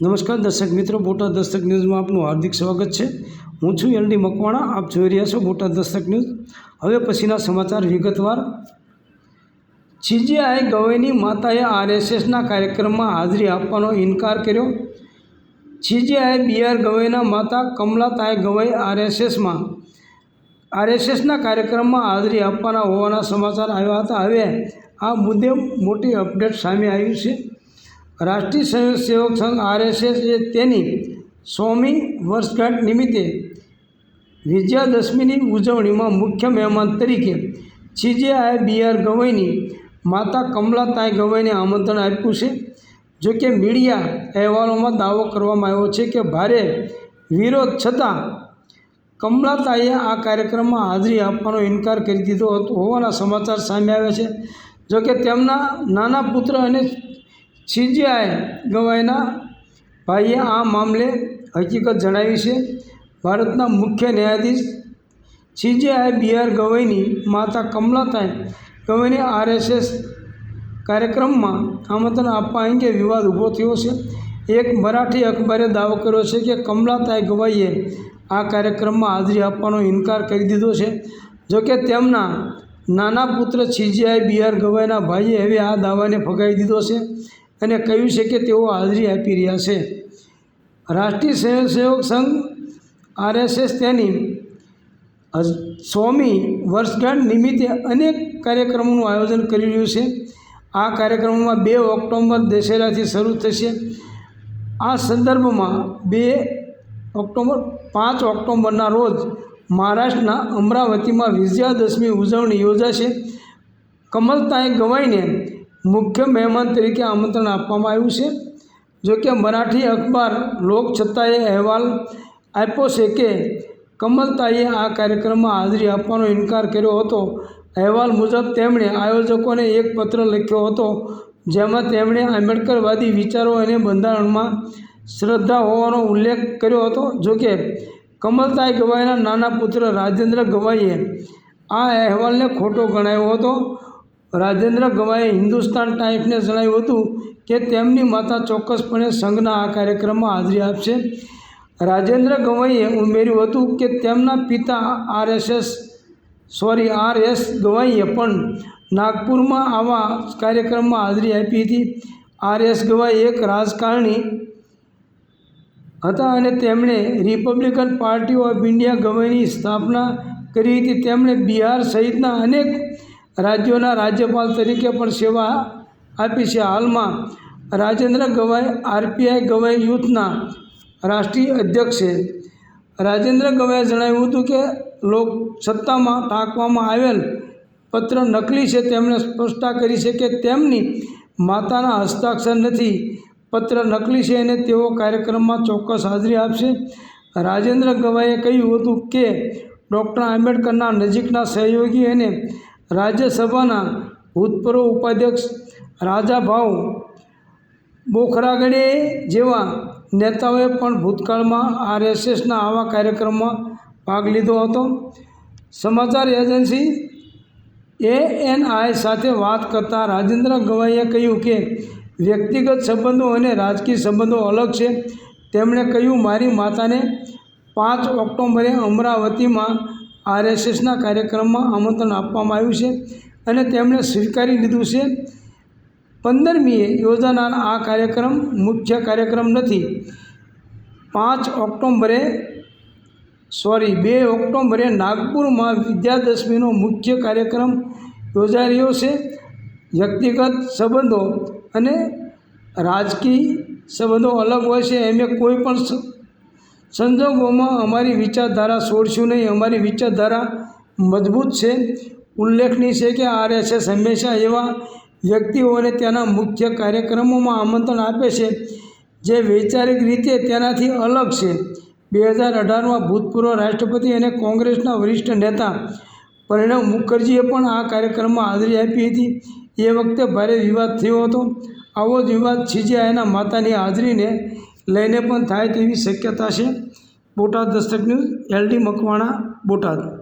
નમસ્કાર દર્શક મિત્રો, બોટાદ દસ્તક ન્યૂઝમાં આપનું હાર્દિક સ્વાગત છે. હું છું એલડી મકવાણા, આપ જોઈ રહ્યા છો બોટાદ દસ્તક ન્યૂઝ. હવે પછીના સમાચાર વિગતવાર. સીજીઆઈ ગવઈની માતાએ આરએસએસના કાર્યક્રમમાં હાજરી આપવાનો ઇનકાર કર્યો. છીજીઆઈ બીઆર ગવઈના માતા કમલાતાએ ગવઈ આરએસએસમાં, આરએસએસના કાર્યક્રમમાં હાજરી આપવાના હોવાના સમાચાર આવ્યા હતા. હવે આ મુદ્દે મોટી અપડેટ સામે આવ્યું છે. રાષ્ટ્રીય સ્વયંસેવક સંઘ આરએસએસ એ તેની સોમી વર્ષગાંઠ નિમિત્તે વિજયાદશમીની ઉજવણીમાં મુખ્ય મહેમાન તરીકે છીજીઆઈ બીઆર ગવઈની માતા કમલાતાઈ ગવઈને આમંત્રણ આપ્યું છે. જો કે મીડિયા અહેવાલોમાં દાવો કરવામાં આવ્યો છે કે ભારે વિરોધ છતાં કમલાતાઈએ આ કાર્યક્રમમાં હાજરી આપવાનો ઇનકાર કરી દીધો હતો હોવાના સમાચાર સામે આવ્યા છે. જોકે તેમના નાના પુત્ર અને સીજીઆઈ ગવાઈના ભાઈએ આ મામલે હકીકત જણાવી છે. ભારતના મુખ્ય ન્યાયાધીશ સીજીઆઈ બીઆર ગવાઈની માતા કમલાતાઈ ગવાઈને આરએસએસ કાર્યક્રમમાં આમંત્રણ આપવા અંગે વિવાદ ઊભો થયો છે. એક મરાઠી અખબારે દાવો કર્યો છે કે કમલાતાઈ ગવાઈએ આ કાર્યક્રમમાં હાજરી આપવાનો ઇનકાર કરી દીધો છે. જોકે તેમના નાના પુત્ર સીજીઆઈ બીઆર ગવાઈના ભાઈએ હવે આ દાવાને ફગાવી દીધો છે. અને કહ્યું છે કે તેઓ હાજરી આપી રહ્યા છે. રાષ્ટ્રીય સ્વયંસેવક સંઘ, આરએસએસ તેની સોમી વર્ષગાંઠ નિમિત્તે અનેક કાર્યક્રમોનું આયોજન કરી રહ્યું છે. આ કાર્યક્રમમાં બે ઓક્ટોબર દશેરાથી શરૂ થશે. આ સંદર્ભમાં બે ઓક્ટોબર પાંચ ઓક્ટોબરના રોજ મહારાષ્ટ્રના અમરાવતીમાં વિજયાદશમી ઉજવણી યોજાશે. કમલતાએ ગવાઈને મુખ્ય મહેમાન તરીકે આમંત્રણ આપવામાં આવ્યું છે. જોકે મરાઠી અખબાર લોકછત્તાએ અહેવાલ આપ્યો છે કે કમલતાઈએ આ કાર્યક્રમમાં હાજરી આપવાનો ઇનકાર કર્યો હતો. અહેવાલ મુજબ તેમણે આયોજકોને એક પત્ર લખ્યો હતો, જેમાં તેમણે આંબેડકરવાદી વિચારો અને બંધારણમાં શ્રદ્ધા હોવાનો ઉલ્લેખ કર્યો હતો. જોકે કમલતાઈ ગવાઈના નાના પુત્ર રાજેન્દ્ર ગવાઈએ આ અહેવાલને ખોટો ગણાવ્યો હતો. રાજેન્દ્ર ગવાએ હિન્દુસ્તાન ટાઈમ્સને જણાવ્યું હતું કે તેમની માતા ચોક્કસપણે સંઘના આ કાર્યક્રમમાં હાજરી આપશે. રાજેન્દ્ર ગવાઈએ ઉમેર્યું હતું કે તેમના પિતા આરએસએસ, સોરી આર એસ ગવાઈએ પણ નાગપુરમાં આવા કાર્યક્રમમાં હાજરી આપી હતી. આર એસ ગવાઈ એક રાજકારણી હતા અને તેમણે રિપબ્લિકન પાર્ટી ઓફ ઇન્ડિયા ગવાઈની સ્થાપના કરી હતી. તેમણે બિહાર સહિતના અનેક રાજ્યોના રાજ્યપાલ તરીકે પણ સેવા આપી છે. હાલમાં રાજેન્દ્ર ગવાઈ, આરપીઆઈ ગવાઈ યુથના રાષ્ટ્રીય અધ્યક્ષ છે. રાજેન્દ્ર ગવાઈએ જણાવ્યું હતું કે લોકસત્તામાં ટાંકવામાં આવેલ પત્ર નકલી છે તેમણે સ્પષ્ટતા કરી છે કે તેમની માતાના હસ્તાક્ષર નથી. પત્ર નકલી છે અને તેઓ કાર્યક્રમમાં ચોક્કસ હાજરી આપશે. રાજેન્દ્ર ગવાઈએ કહ્યું હતું કે, ડૉક્ટર આંબેડકરના નજીકના સહયોગી અને રાજ્યસભાના ભૂતપૂર્વ ઉપાધ્યક્ષ રાજાભાઉ બોખરાગડે જેવા નેતાઓએ પણ ભૂતકાળમાં આરએસએસના આવા કાર્યક્રમમાં ભાગ લીધો હતો. સમાચાર એજન્સી એએનઆઈ સાથે વાત કરતા રાજેન્દ્ર ગવાઈએ કહ્યું કે, વ્યક્તિગત સંબંધો અને રાજકીય સંબંધો અલગ છે. તેમણે કહ્યું, મારી માતાને પાંચ ઓક્ટોબરે અમરાવતીમાં આરએસએસના કાર્યક્રમમાં આમંત્રણ આપવામાં આવ્યું છે અને તેમણે સ્વીકારી લીધું છે. પંદરમીએ યોજાનાર આ કાર્યક્રમ મુખ્ય કાર્યક્રમ નથી. પાંચ ઓક્ટોમ્બરે સોરી, બે ઓક્ટોબરે નાગપુરમાં વિદ્યાદશમીનો મુખ્ય કાર્યક્રમ યોજાઈ રહ્યો છે. વ્યક્તિગત સંબંધો અને રાજકીય સંબંધો અલગ હોય છે. એમ કોઈ પણ સંજોગોમાં અમારી વિચારધારા છોડશું નહીં, અમારી વિચારધારા મજબૂત છે. ઉલ્લેખનીય છે કે આરએસએસ હંમેશા એવા વ્યક્તિઓને તેના મુખ્ય કાર્યક્રમોમાં આમંત્રણ આપે છે, જે વૈચારિક રીતે તેનાથી અલગ છે. બે હજાર અઢારમાં ભૂતપૂર્વ રાષ્ટ્રપતિ અને કોંગ્રેસના વરિષ્ઠ નેતા પ્રણવ મુખર્જીએ પણ આ કાર્યક્રમમાં હાજરી આપી હતી. એ વખતે ભારે વિવાદ થયો હતો. આવો જ વિવાદ છીજીઆઈના માતાની હાજરીને લઈને પણ થાય તેવી શક્યતા છે. Botad Dastak news LD Makwana Botad.